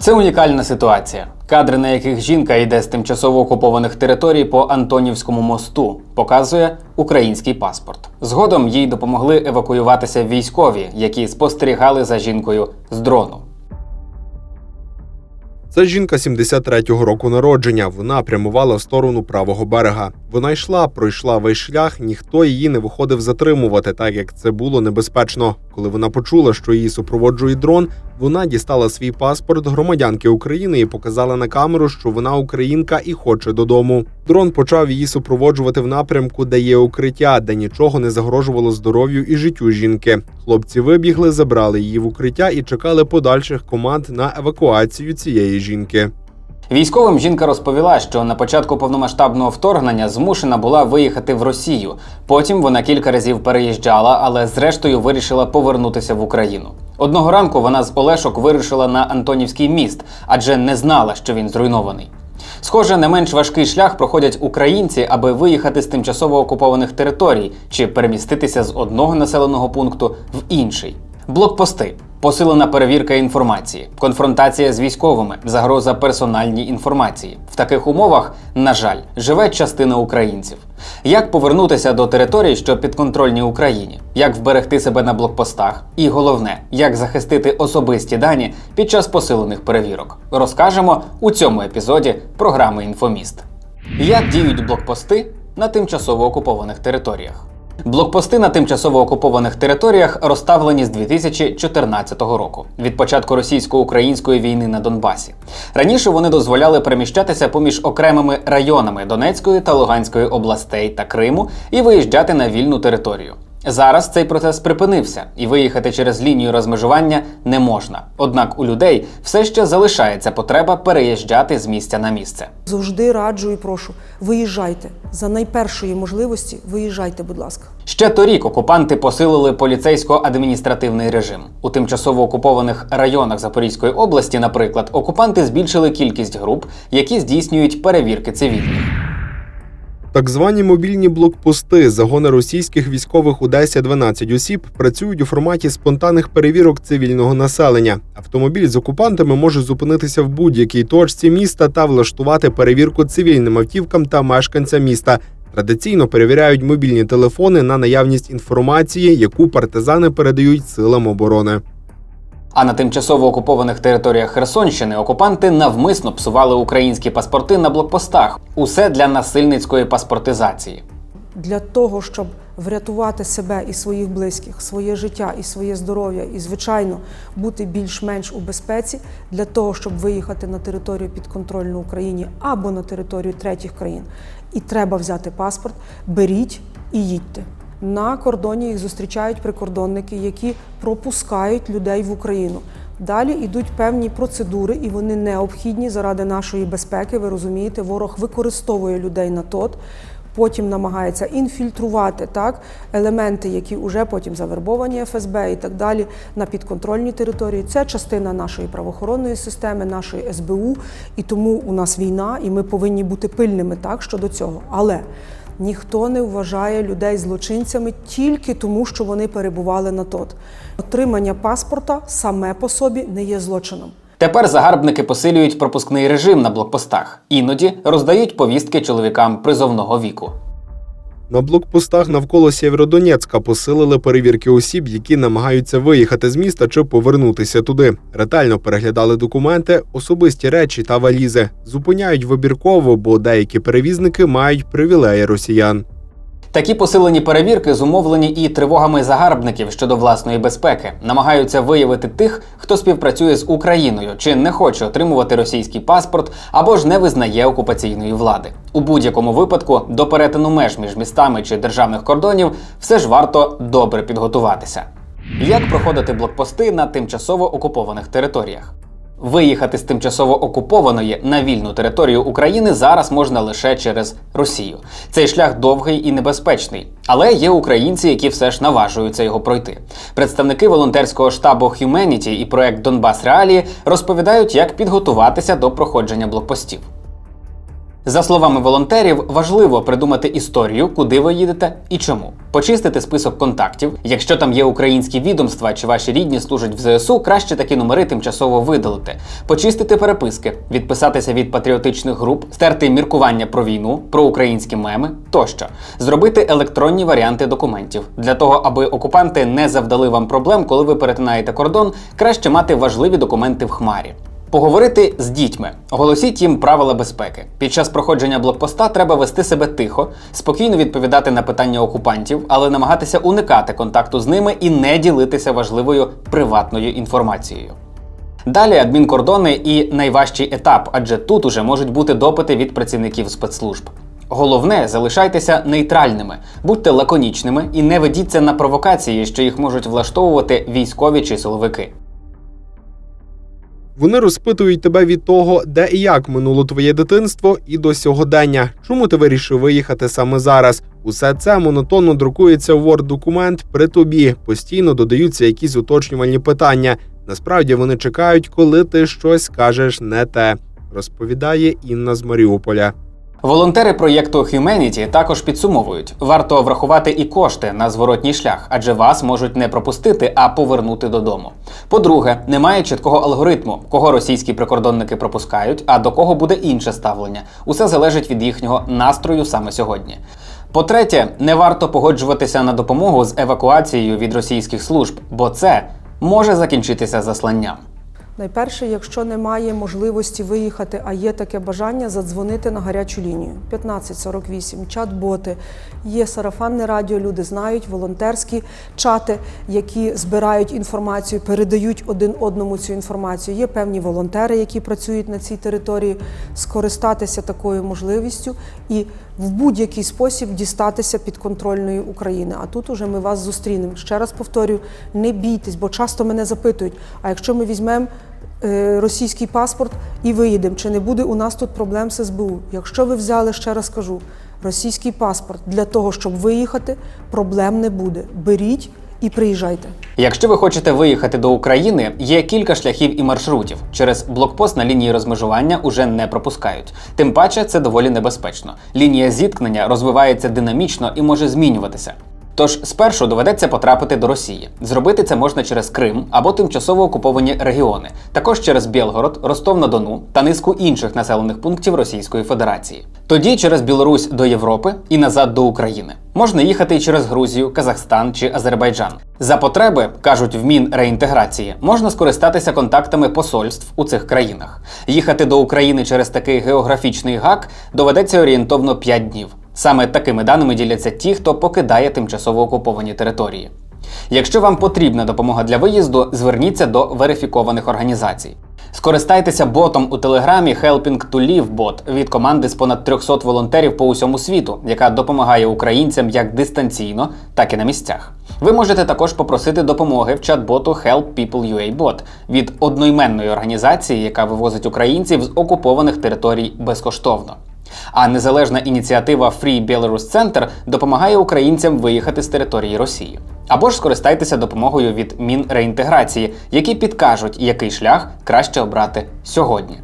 Це унікальна ситуація. Кадри, на яких жінка йде з тимчасово окупованих територій по Антонівському мосту, показує український паспорт. Згодом їй допомогли евакуюватися військові, які спостерігали за жінкою з дрону. Це жінка 73-го року народження. Вона прямувала в сторону правого берега. Вона йшла, пройшла весь шлях. Ніхто її не виходив затримувати, так як це було небезпечно. Коли вона почула, що її супроводжує дрон, вона дістала свій паспорт громадянки України і показала на камеру, що вона українка і хоче додому. Дрон почав її супроводжувати в напрямку, де є укриття, де нічого не загрожувало здоров'ю і життю жінки. Хлопці вибігли, забрали її в укриття і чекали подальших команд на евакуацію цієї жінки. Військовим жінка розповіла, що на початку повномасштабного вторгнення змушена була виїхати в Росію. Потім вона кілька разів переїжджала, але зрештою вирішила повернутися в Україну. Одного ранку вона з Олешок вирушила на Антонівський міст, адже не знала, що він зруйнований. Схоже, не менш важкий шлях проходять українці, аби виїхати з тимчасово окупованих територій чи переміститися з одного населеного пункту в інший. Блокпости. Посилена перевірка інформації, конфронтація з військовими, загроза персональній інформації. В таких умовах, на жаль, живе частина українців. Як повернутися до територій, що підконтрольні Україні, як вберегти себе на блокпостах, і головне, як захистити особисті дані під час посилених перевірок, розкажемо у цьому епізоді програми Інфоміст. Як діють блокпости на тимчасово окупованих територіях? Блокпости на тимчасово окупованих територіях розставлені з 2014 року від початку російсько-української війни на Донбасі. Раніше вони дозволяли переміщатися поміж окремими районами Донецької та Луганської областей та Криму і виїжджати на вільну територію. Зараз цей процес припинився, і виїхати через лінію розмежування не можна. Однак у людей все ще залишається потреба переїжджати з місця на місце. Завжди раджу і прошу, виїжджайте. За найпершої можливості виїжджайте, будь ласка. Ще торік окупанти посилили поліцейсько-адміністративний режим. У тимчасово окупованих районах Запорізької області, наприклад, окупанти збільшили кількість груп, які здійснюють перевірки цивільних. Так звані мобільні блокпости, загони російських військових у 10-12 осіб працюють у форматі спонтанних перевірок цивільного населення. Автомобіль з окупантами може зупинитися в будь-якій точці міста та влаштувати перевірку цивільним автівкам та мешканцям міста. Традиційно перевіряють мобільні телефони на наявність інформації, яку партизани передають силам оборони. А на тимчасово окупованих територіях Херсонщини окупанти навмисно псували українські паспорти на блокпостах. Усе для насильницької паспортизації. Для того, щоб врятувати себе і своїх близьких, своє життя і своє здоров'я, і, звичайно, бути більш-менш у безпеці, для того, щоб виїхати на територію підконтрольну Україні або на територію третіх країн, і треба взяти паспорт, беріть і їдьте. На кордоні їх зустрічають прикордонники, які пропускають людей в Україну. Далі йдуть певні процедури, і вони необхідні заради нашої безпеки. Ви розумієте, ворог використовує людей на тот. Потім намагається інфільтрувати так елементи, які вже потім завербовані ФСБ і так далі на підконтрольній території. Це частина нашої правоохоронної системи, нашої СБУ, і тому у нас війна, і ми повинні бути пильними так щодо цього. Але ніхто не вважає людей злочинцями тільки тому, що вони перебували на тот. Отримання паспорта саме по собі не є злочином. Тепер загарбники посилюють пропускний режим на блокпостах, іноді роздають повістки чоловікам призовного віку. На блокпостах навколо Сєвєродонецька посилили перевірки осіб, які намагаються виїхати з міста чи повернутися туди. Ретельно переглядали документи, особисті речі та валізи. Зупиняють вибірково, бо деякі перевізники мають привілеї росіян. Такі посилені перевірки зумовлені і тривогами загарбників щодо власної безпеки, намагаються виявити тих, хто співпрацює з Україною чи не хоче отримувати російський паспорт або ж не визнає окупаційної влади. У будь-якому випадку до перетину меж між містами чи державних кордонів все ж варто добре підготуватися. Як проходити блокпости на тимчасово окупованих територіях? Виїхати з тимчасово окупованої на вільну територію України зараз можна лише через Росію. Цей шлях довгий і небезпечний, але є українці, які все ж наважуються його пройти. Представники волонтерського штабу Humanity і проект Донбас Реалії розповідають, як підготуватися до проходження блокпостів. За словами волонтерів, важливо придумати історію, куди ви їдете і чому. Почистити список контактів. Якщо там є українські відомства чи ваші рідні служать в ЗСУ, краще такі номери тимчасово видалити. Почистити переписки, відписатися від патріотичних груп, стерти міркування про війну, про українські меми тощо. Зробити електронні варіанти документів. Для того, аби окупанти не завдали вам проблем, коли ви перетинаєте кордон, краще мати важливі документи в хмарі. Поговорити з дітьми, оголосіть їм правила безпеки. Під час проходження блокпоста треба вести себе тихо, спокійно відповідати на питання окупантів, але намагатися уникати контакту з ними і не ділитися важливою приватною інформацією. Далі адмінкордони і найважчий етап, адже тут уже можуть бути допити від працівників спецслужб. Головне, залишайтеся нейтральними, будьте лаконічними і не ведіться на провокації, що їх можуть влаштовувати військові чи силовики. Вони розпитують тебе від того, де і як минуло твоє дитинство, і до сьогодення. Чому ти вирішив виїхати саме зараз? Усе це монотонно друкується в word документ при тобі. Постійно додаються якісь уточнювальні питання. Насправді вони чекають, коли ти щось кажеш не те, розповідає Інна з Маріуполя. Волонтери проєкту Humanity також підсумовують: варто врахувати і кошти на зворотній шлях, адже вас можуть не пропустити, а повернути додому. По-друге, немає чіткого алгоритму, кого російські прикордонники пропускають, а до кого буде інше ставлення. Усе залежить від їхнього настрою саме сьогодні. По-третє, не варто погоджуватися на допомогу з евакуацією від російських служб, бо це може закінчитися засланням. Найперше, якщо немає можливості виїхати, а є таке бажання, задзвонити на гарячу лінію 1548, чат-боти, є сарафанне радіо, люди знають, волонтерські чати, які збирають інформацію, передають один одному цю інформацію. Є певні волонтери, які працюють на цій території, скористатися такою можливістю і в будь-який спосіб дістатися підконтрольної України. А тут уже ми вас зустрінемо. Ще раз повторюю, не бійтесь, бо часто мене запитують: а якщо ми візьмемо російський паспорт і виїдемо, чи не буде у нас тут проблем з СБУ? Якщо ви взяли, ще раз кажу, російський паспорт для того, щоб виїхати, проблем не буде. Беріть і приїжджайте. Якщо ви хочете виїхати до України, є кілька шляхів і маршрутів. Через блокпост на лінії розмежування уже не пропускають. Тим паче це доволі небезпечно. Лінія зіткнення розвивається динамічно і може змінюватися. Тож спершу доведеться потрапити до Росії. Зробити це можна через Крим або тимчасово окуповані регіони, також через Білгород, Ростов-на-Дону та низку інших населених пунктів Російської Федерації. Тоді через Білорусь до Європи і назад до України. Можна їхати і через Грузію, Казахстан чи Азербайджан. За потреби кажуть в Мінреінтеграції, можна скористатися контактами посольств у цих країнах. Їхати до України через такий географічний гак доведеться орієнтовно 5 днів. Саме такими даними діляться ті, хто покидає тимчасово окуповані території. Якщо вам потрібна допомога для виїзду, зверніться до верифікованих організацій. Скористайтеся ботом у телеграмі Helping to Live Bot від команди з понад 300 волонтерів по усьому світу, яка допомагає українцям як дистанційно, так і на місцях. Ви можете також попросити допомоги в чат-боту Help People UA Bot від одноіменної організації, яка вивозить українців з окупованих територій безкоштовно. А незалежна ініціатива Free Belarus Center допомагає українцям виїхати з території Росії. Або ж скористайтеся допомогою від Мінреінтеграції, які підкажуть, який шлях краще обрати сьогодні.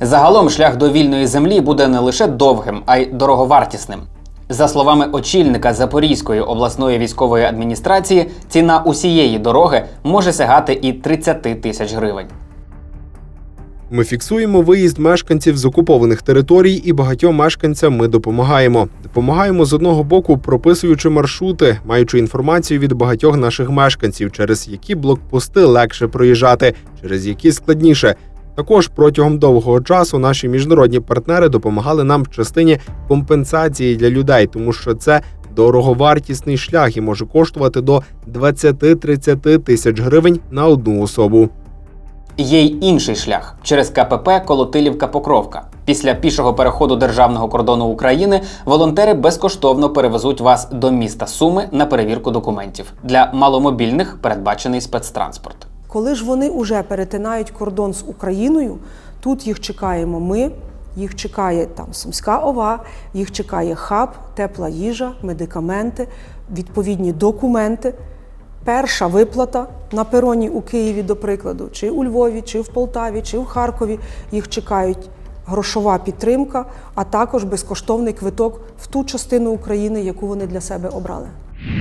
Загалом шлях до вільної землі буде не лише довгим, а й дороговартісним. За словами очільника Запорізької обласної військової адміністрації, ціна усієї дороги може сягати і 30 тисяч гривень. Ми фіксуємо виїзд мешканців з окупованих територій, і багатьом мешканцям ми допомагаємо. Допомагаємо з одного боку, прописуючи маршрути, маючи інформацію від багатьох наших мешканців, через які блокпости легше проїжджати, через які складніше. Також протягом довгого часу наші міжнародні партнери допомагали нам в частині компенсації для людей, тому що це дороговартісний шлях і може коштувати до 20-30 тисяч гривень на одну особу. Є й інший шлях через КПП Колотилівка Покровка. Після пішого переходу державного кордону України волонтери безкоштовно перевезуть вас до міста Суми на перевірку документів. Для маломобільних передбачений спецтранспорт. Коли ж вони вже перетинають кордон з Україною, тут їх чекаємо ми, їх чекає там Сумська ова, їх чекає хаб, тепла їжа, медикаменти, відповідні документи. Перша виплата на пероні у Києві, до прикладу, чи у Львові, чи в Полтаві, чи в Харкові. Їх чекають грошова підтримка, а також безкоштовний квиток в ту частину України, яку вони для себе обрали.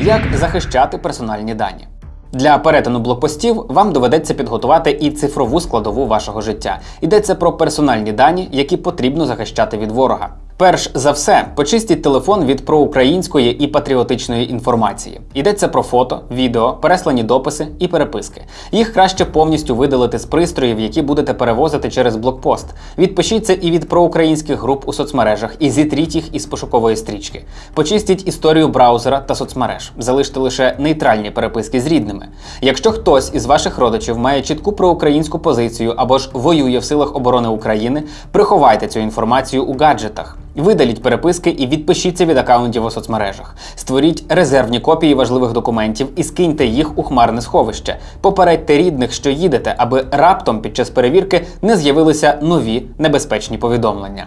Як захищати персональні дані? Для перетину блокпостів вам доведеться підготувати і цифрову складову вашого життя. Йдеться про персональні дані, які потрібно захищати від ворога. Перш за все, почистіть телефон від проукраїнської і патріотичної інформації. Йдеться про фото, відео, переслані дописи і переписки. Їх краще повністю видалити з пристроїв, які будете перевозити через блокпост. Відпишіться і від проукраїнських груп у соцмережах і зітріть їх із пошукової стрічки. Почистіть історію браузера та соцмереж. Залиште лише нейтральні переписки з рідними. Якщо хтось із ваших родичів має чітку проукраїнську позицію або ж воює в силах оборони України, приховайте цю інформацію у гаджетах. Видаліть переписки і відпишіться від акаунтів у соцмережах. Створіть резервні копії важливих документів і скиньте їх у хмарне сховище. Попередьте рідних, що їдете, аби раптом під час перевірки не з'явилися нові небезпечні повідомлення.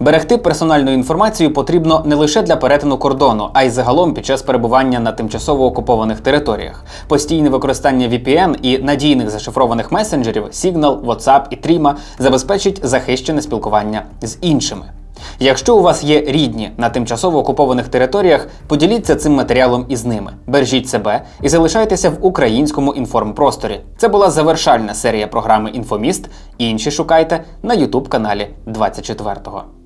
Берегти персональну інформацію потрібно не лише для перетину кордону, а й загалом під час перебування на тимчасово окупованих територіях. Постійне використання VPN і надійних зашифрованих месенджерів Signal, WhatsApp і Trima забезпечить захищене спілкування з іншими. Якщо у вас є рідні на тимчасово окупованих територіях, поділіться цим матеріалом із ними. Бережіть себе і залишайтеся в українському інформпросторі. Це була завершальна серія програми Інфоміст. Інші шукайте на Ютуб каналі 24-го.